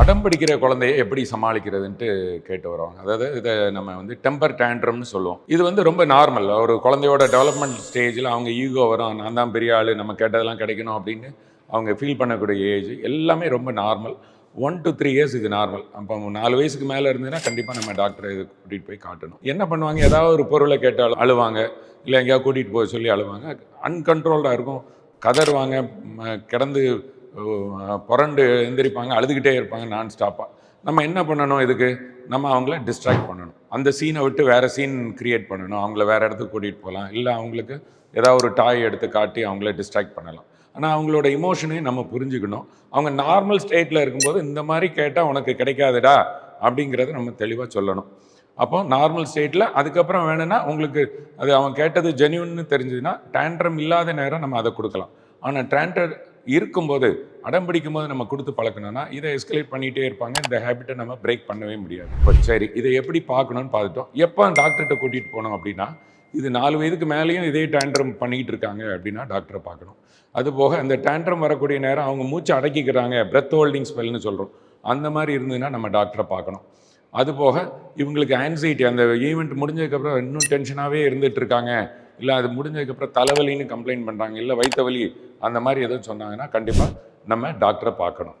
அடம் பிடிக்கிற குழந்தைய எப்படி சமாளிக்கிறதுன்ட்டு கேட்டு வருவாங்க அதாவது இதை நம்ம வந்து டெம்பர் டேண்ட்ரம்னு சொல்லுவோம். இது வந்து ரொம்ப நார்மல் ஒரு குழந்தையோட டெவலப்மெண்ட் ஸ்டேஜில் அவங்க ஈகோ வரும். நான் தான் பெரிய ஆள் நம்ம கேட்டதெல்லாம் கிடைக்கணும் அப்படின்னு அவங்க ஃபீல் பண்ணக்கூடிய ஏஜ் எல்லாமே ரொம்ப normal one two three years இது நார்மல் அப்போ நாலு வயசுக்கு மேலே இருந்ததுன்னா கண்டிப்பாக நம்ம டாக்டரை இது கூட்டிகிட்டு போய் காட்டணும். என்ன பண்ணுவாங்க? ஏதாவது ஒரு பொருளை கேட்டாலும் அழுவாங்க. இல்லை எங்கேயாவது கூட்டிகிட்டு போக சொல்லி அழுவாங்க. அன்கண்ட்ரோல்டாக இருக்கும். கதறுவாங்க. கிடந்து புரண்டு எந்திரிப்பாங்க அழுதுகிட்டே இருப்பாங்க நான் ஸ்டாப்பாக நம்ம என்ன பண்ணணும் இதுக்கு? நம்ம அவங்கள டிஸ்ட்ராக்ட் பண்ணணும். அந்த சீனை விட்டு வேறு சீன் க்ரியேட் பண்ணணும். அவங்கள வேறு இடத்துக்கு கூட்டிகிட்டு போகலாம். இல்லை அவங்களுக்கு ஏதாவது ஒரு டாய் எடுத்து காட்டி அவங்கள டிஸ்ட்ராக்ட் பண்ணலாம். ஆனால் அவங்களோட இமோஷனையும் நம்ம புரிஞ்சுக்கணும். அவங்க நார்மல் ஸ்டேட்டில் இருக்கும்போது இந்த மாதிரி கேட்டால் உனக்கு கிடைக்காதுடா அப்படிங்கிறத நம்ம தெளிவாக சொல்லணும். அப்போ நார்மல் ஸ்டேட்டில் அதுக்கப்புறம் வேணும்னா உங்களுக்கு அது அவன் கேட்டது ஜென்யூன்னு தெரிஞ்சதுன்னா டேண்ட்ரம் இல்லாத நேரம் நம்ம அதை கொடுக்கலாம். ஆனால் டேண்டர் இருக்கும்போது அடம் பிடிக்கும்போது நம்ம கொடுத்து பழக்கணும்னா இதை எஸ்கலேட் பண்ணிகிட்டே இருப்பாங்க. இந்த ஹேபிட்டை நம்ம பிரேக் பண்ணவே முடியாது. இப்போ சரி இதை எப்படி பார்க்கணும்னு பார்த்துட்டோம். எப்போ டாக்டர்கிட்ட கூட்டிகிட்டு போனோம் அப்படின்னா இது நாலு வயதுக்கு மேலேயும் இதே டேண்ட்ரம் பண்ணிக்கிட்டு இருக்காங்க அப்படின்னா டாக்டரை பார்க்கணும். அது போக அந்த டேண்ட்ரம் வரக்கூடிய நேரம் அவங்க மூச்சு அடக்கிக்கிறாங்க பிரெத் ஹோல்டிங் ஸ்பெல்னு சொல்கிறோம் அந்த மாதிரி இருந்ததுன்னா நம்ம டாக்டரை பார்க்கணும். அதுபோக இவங்களுக்கு ஆன்சைட்டி அந்த ஈவெண்ட் முடிஞ்சதுக்கப்புறம் இன்னும் டென்ஷனாகவே இருந்துகிட்ருக்காங்க இல்லை அது முடிஞ்சதுக்கப்புறம் தலைவலின்னு கம்ப்ளைண்ட் பண்ணுறாங்க இல்லை வயிற்று வலி அந்த மாதிரி எதுவும் சொன்னாங்கன்னா கண்டிப்பாக நம்ம டாக்டரை பார்க்கணும்.